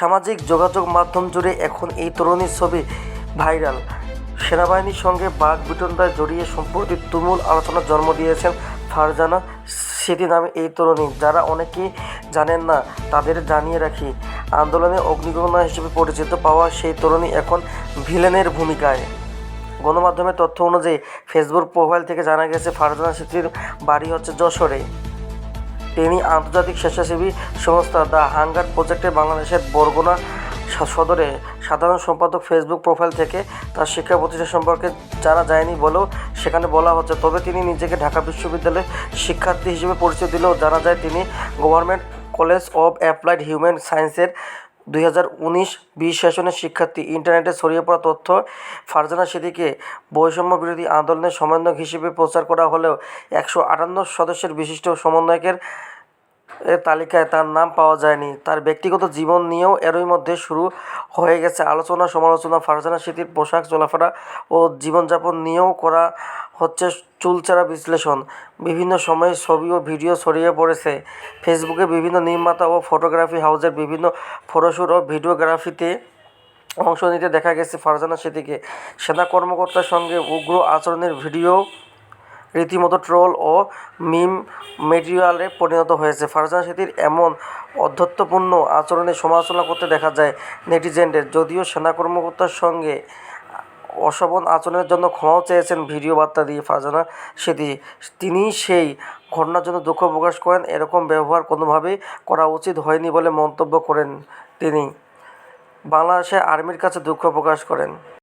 সামাজিক যোগাযোগ মাধ্যম জুড়ে এখন এই তরুণীর ছবি ভাইরাল। সেনাবাহিনীর সঙ্গে বাঘ বিতণ্ডায় জড়িয়ে সম্প্রতি তুমুল আলোচনার জন্ম দিয়েছেন ফারজানা স্মৃতি নামে এই তরুণী। যারা অনেকেই জানেন না, তাদের জানিয়ে রাখি, আন্দোলনে অগ্নিকণা হিসেবে পরিচিত পাওয়া সেই তরুণী এখন ভিলেনের ভূমিকায়। গণমাধ্যমের তথ্য অনুযায়ী, ফেসবুক প্রোফাইল থেকে জানা গেছে, ফারজানা স্মৃতির বাড়ি হচ্ছে যশোরে। তিনি আন্তর্জাতিক স্বেচ্ছাসেবী সংস্থা দ্য হাঙ্গার প্রজেক্টে বাংলাদেশের বরগুনা সদরে সাধারণ সম্পাদক ফেসবুক প্রোফাইল থেকে তার শিক্ষা প্রতিষ্ঠান সম্পর্কে জানা যায়নি বলেও সেখানে বলা হচ্ছে। তবে তিনি নিজেকে ঢাকা বিশ্ববিদ্যালয়ের শিক্ষার্থী হিসেবে পরিচয় দিলেও জানা যায় তিনি government college of applied human সায়েন্সের দুই হাজার উনিশ বিশ সেশনের শিক্ষার্থী ইন্টারনেটে ছড়িয়ে পড়া তথ্য ফারজানা সিদ্দিকে বৈষম্য বিরোধী আন্দোলনের সমন্বয়ক হিসেবে প্রচার করা হলেও একশো আটান্ন সদস্যের বিশিষ্ট সমন্বয়কের এর তালিকায় তার নাম পাওয়া যায়নি। তার ব্যক্তিগত জীবন নিয়েও এরই মধ্যে শুরু হয়ে গেছে আলোচনা, সমালোচনা, ফারজানা স্মৃতির পোশাক চলাফেরা ও জীবনযাপন নিয়েও করা হচ্ছে চুলচেরা বিশ্লেষণ। বিভিন্ন সময়ে ছবি ও ভিডিও ছড়িয়ে পড়েছে। ফেসবুকে বিভিন্ন নির্মাতা ও ফটোগ্রাফি হাউসের বিভিন্ন ফটোশ্যুট ও ভিডিওগ্রাফিতে অংশ নিতে দেখা গেছে ফারজানা স্মৃতিকে সেনা কর্মকর্তার সঙ্গে উগ্র আচরণের ভিডিও রীতিমতো ট্রোল ও মিম মেটেরিয়ালে পরিণত হয়েছে। ফারজানা স্মৃতির এমন অধ্যত্বপূর্ণ আচরণের সমালোচনা করতে দেখা যায় নেটিজেনদের। যদিও সেনা কর্মকর্তার সঙ্গে অশোভন আচরণের জন্য ক্ষমাও চেয়েছেন ভিডিও বার্তা দিয়ে ফারজানা স্মৃতি তিনি সেই ঘটনার জন্য দুঃখ প্রকাশ করেন। এরকম ব্যবহার কোনোভাবেই করা উচিত হয়নি বলে মন্তব্য করেন তিনি। বাংলাদেশে আর্মির কাছে দুঃখ প্রকাশ করেন।